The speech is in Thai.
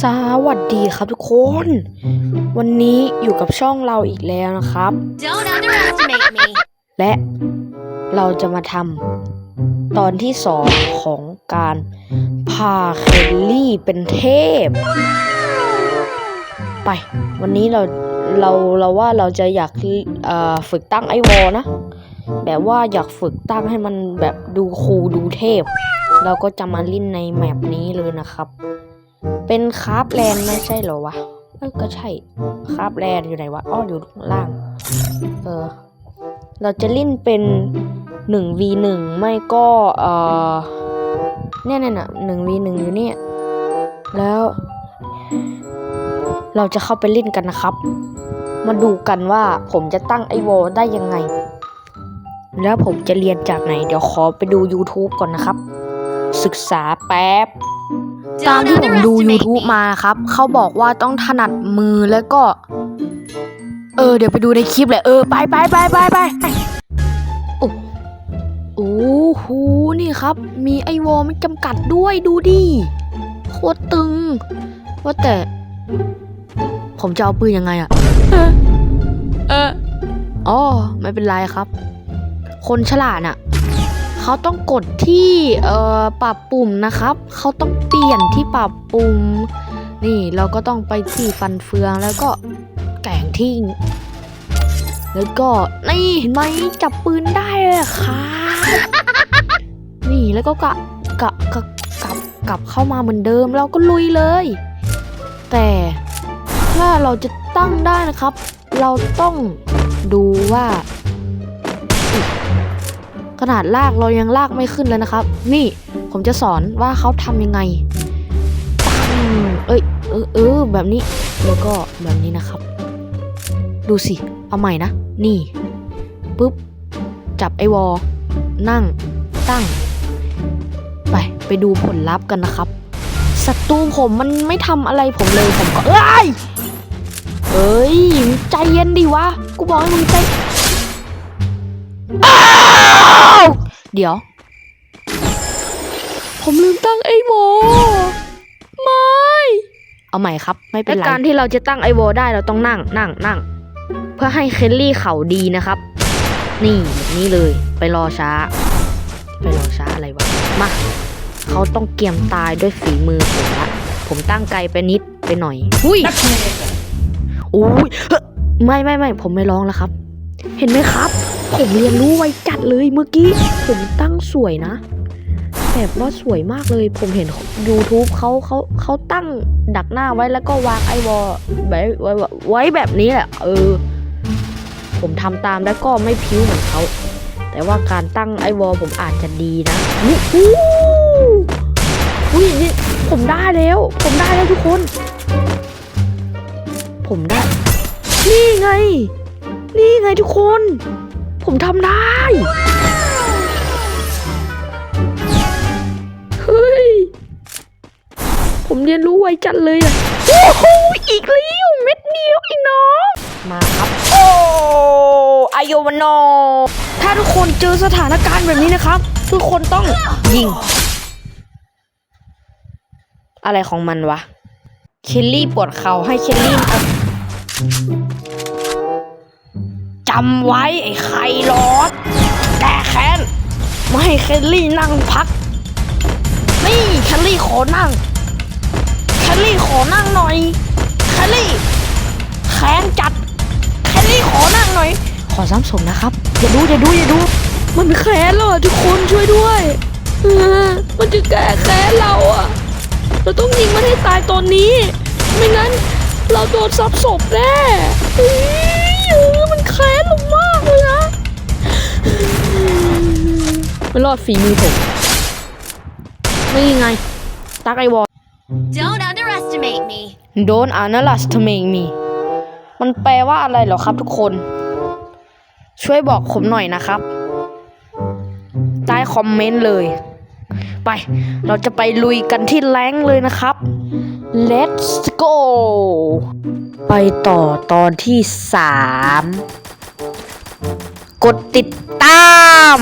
สวัสดีครับทุกคน วันนี้อยู่กับช่องเราอีกแล้วนะครับ Don't underestimate me. และเราจะมาทำตอนที่สองของการพาเคลลี่เป็นเทพ ไป วันนี้เราเราเราว่าเราจะอยากเอ่อฝึกตั้งไอวอลนะ แบบว่าอยากฝึกตั้งให้มันแบบดูคูลดูเทพ เราก็จะมาเล่นในแมปนี้เลยนะครับ เป็นคราฟแลนด์ไม่ใช่เหรอวะเอ้ยก็ใช่คราฟแลนด์อยู่ไหนวะอ้ออยู่ข้างล่าง เออ เราจะเล่นเป็นหนึ่ง v หนึ่งไม่ก็เออเนี่ยเนี่ยน่ะหนึ่ง v หนึ่งอยู่เนี่ย แล้ว เราจะเข้าไปเล่นกันนะครับ มาดูกันว่าผมจะตั้งไอวอลได้ยังไง แล้วผมจะเรียนจากไหน เดี๋ยวขอไปดู YouTube ก่อนนะครับ ศึกษาแป๊บ ตาม Don't ที่ผมดู underestimate YouTube me. มาครับ เขาบอกว่าต้องถนัดมือแล้วก็ เออ เดี๋ยวไปดูในคลิปเลยเออ ไปไปไปไปไปโอ้โอ้โห นี่ครับ มีไอวอลไม่จำกัดด้วยดูดิ โคตรตึง ว่าแต่ ผมจะเอาปืนยังไงอะเออเอออ๋อ ไม่เป็นไรครับ คนฉลาดน่ะ เขาต้องกดที่เอ่อปรับปุ่มนะครับเขาต้องเปลี่ยนที่ปรับปุ่มนี่เราก็ต้องไปที่ฟันเฟืองแล้วก็แกงทิ้ง แล้วก็นี่เห็นไหมจับปืนได้เลยครับนี่แล้วก็กะกะกะกลับกลับเข้ามาเหมือนเดิมเราก็ลุยเลย แต่ถ้าเราจะตั้งได้นะครับ เราต้องดูว่า ขนาดลากเรายังลากไม่ขึ้นเลยนะครับ นี่ผมจะสอนว่าเขาทำยังไงตั้งเอ้ยเออเออแบบนี้แล้วก็แบบนี้นะครับ ดูสิ เอาใหม่นะ นี่ปุ๊บ จับไอวอลนั่ง ตั้ง ไป ไปดูผลลัพธ์กันนะครับศัตรูผมมันไม่ทำอะไรผมเลยผมก็ เอ้ยเอ้ย ใจเย็นดิวะ กูบอกให้มึงใจ เดี๋ยว ผมลืมตั้งไอโวไม่ เอาใหม่ครับ ไม่เป็นไรการที่เราจะตั้งไอโวได้เราต้องนั่งนั่งนั่งเพื่อให้เคลลี่เขาดีนะครับ นี่แบบนี้เลย ไปรอช้า ไปรอช้าอะไรวะ มาเขาต้องเกียมตายด้วยฝีมือผมละผมตั้งไกลไปนิดไปหน่อย อุ้ยโอ้ยเฮ้ยไม่ไม่ไม่ผมไม่ร้องแล้วครับ เห็นไหมครับ ผมเรียนรู้ไวจัดเลยเมื่อกี้ ผมตั้งสวยนะ แบบว่าสวยมากเลย ผมเห็น YouTube เขาเขาเขาตั้งดักหน้าไว้แล้วก็วางไอวอลไว้ไว้ไว้แบบนี้แหละ เออ ผมทำตามแล้วก็ไม่พิ้วเหมือนเขา แต่ว่าการตั้งไอวอลผมอาจจะดีนะนี่อู้อุ้ยนี่ผมได้แล้ว ผมได้แล้วทุกคน ผมได้ นี่ไง นี่ไงทุกคน ผมทำได้ เฮ้ย ผมเรียนรู้ไวจัดเลยอะ โอ้โห อีกแล้วเม็ดเดียวไอ้น้องมาครับ โอ้อายวันโน ถ้าทุกคนเจอสถานการณ์แบบนี้นะครับ ทุกคนต้องยิง อะไรของมันวะ เคลลี่ปวดเข่าให้เคลลี่เอาจำไว้ไอ้ไข่ลอดแก้แคนไม่ให้เคลลี่นั่งพัก นี่เคลลี่ขอนั่งเคลลี่ขอนั่งหน่อยเคลลี่ แคนจัดเคลลี่ขอนั่งหน่อย ขอซ้ำสมนะครับ อย่าดูอย่าดูอย่าดู มันแคนแล้วทุกคนช่วยด้วยเออมันจะแก้แค้นเราอะเราต้องยิงมันให้ตายตอนนี้ ไม่งั้นเราโดนซับศพแน่ ไม่รอดฝีมือผมนี่ไง ตักไอวอล Don't underestimate me. Don't underestimate me มันแปลว่าอะไรเหรอครับทุกคน ช่วยบอกผมหน่อยนะครับ ใต้คอมเมนต์เลย ไป เราจะไปลุยกันที่แรงค์เลยนะครับ Let's go ไปต่อตอนที่สามกดติดตาม